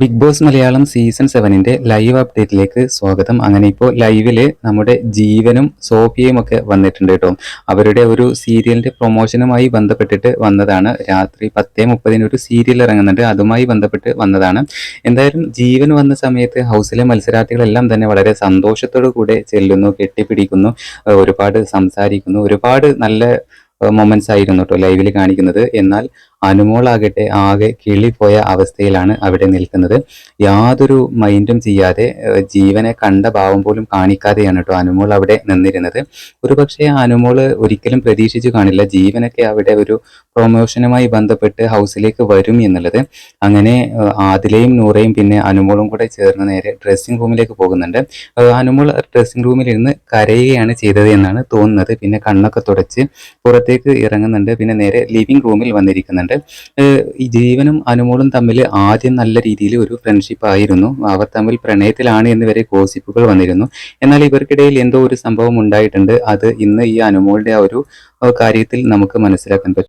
Big Boss Malayalam season സെവനിന്റെ live അപ്ഡേറ്റിലേക്ക് സ്വാഗതം. അങ്ങനെ ഇപ്പോൾ ലൈവിൽ നമ്മുടെ ജീവനും സോഫിയയും ഒക്കെ വന്നിട്ടുണ്ട് കേട്ടോ. അവരുടെ ഒരു സീരിയലിന്റെ പ്രൊമോഷനുമായി ബന്ധപ്പെട്ടിട്ട് വന്നതാണ്. രാത്രി പത്തേ മുപ്പതിന് ഒരു സീരിയൽ ഇറങ്ങുന്നുണ്ട്. അതുമായി ബന്ധപ്പെട്ട് വന്നതാണ്. എന്തായാലും ജീവൻ വന്ന സമയത്ത് ഹൗസിലെ മത്സരാർത്ഥികളെല്ലാം തന്നെ വളരെ സന്തോഷത്തോടു കൂടെ ചെല്ലുന്നു കെട്ടിപ്പിടിക്കുന്നു ഒരുപാട് സംസാരിക്കുന്നു. ഒരുപാട് നല്ല മൊമെന്റ്സ് ആയിരുന്നു കേട്ടോ ലൈവിൽ കാണിക്കുന്നത്. എന്നാൽ അനുമോളാകട്ടെ ആകെ കിളിപ്പോയ അവസ്ഥയിലാണ് അവിടെ നിൽക്കുന്നത്. യാതൊരു മൈൻഡും ചെയ്യാതെ ജീവനെ കണ്ട ഭാവം പോലും കാണിക്കാതെയാണ് കേട്ടോ അനുമോൾ അവിടെ നിന്നിരുന്നത്. ഒരുപക്ഷെ അനുമോൾ ഒരിക്കലും പ്രതീക്ഷിച്ചു കാണില്ല ജീവനൊക്കെ അവിടെ ഒരു പ്രൊമോഷനുമായി ബന്ധപ്പെട്ട് ഹൗസിലേക്ക് വരും എന്നുള്ളത്. അങ്ങനെ ആദിലയും നൂറയും പിന്നെ അനുമോളും കൂടെ ചേർന്ന് നേരെ ഡ്രസ്സിംഗ് റൂമിലേക്ക് പോകുന്നുണ്ട്. അനുമോൾ ഡ്രസ്സിംഗ് റൂമിൽ ഇരുന്ന് കരയുകയാണ് ചെയ്തത് എന്നാണ് തോന്നുന്നത്. പിന്നെ കണ്ണൊക്കെ തുടച്ച് പുറത്തേക്ക് ഇറങ്ങുന്നുണ്ട്. പിന്നെ നേരെ ലിവിംഗ് റൂമിൽ വന്നിരിക്കുന്നുണ്ട്. ഏഹ് ഈ ജീവനും അനുമോളും തമ്മിൽ ആദ്യം നല്ല രീതിയിൽ ഒരു ഫ്രണ്ട്ഷിപ്പ് ആയിരുന്നു. അവർ തമ്മിൽ പ്രണയത്തിലാണ് എന്ന് വരെ വന്നിരുന്നു. എന്നാൽ ഇവർക്കിടയിൽ എന്തോ ഒരു സംഭവം ഉണ്ടായിട്ടുണ്ട്. അത് ഇന്ന് ഈ അനുമോളുടെ ആ ഒരു കാര്യത്തിൽ നമുക്ക് മനസ്സിലാക്കാൻ പറ്റും.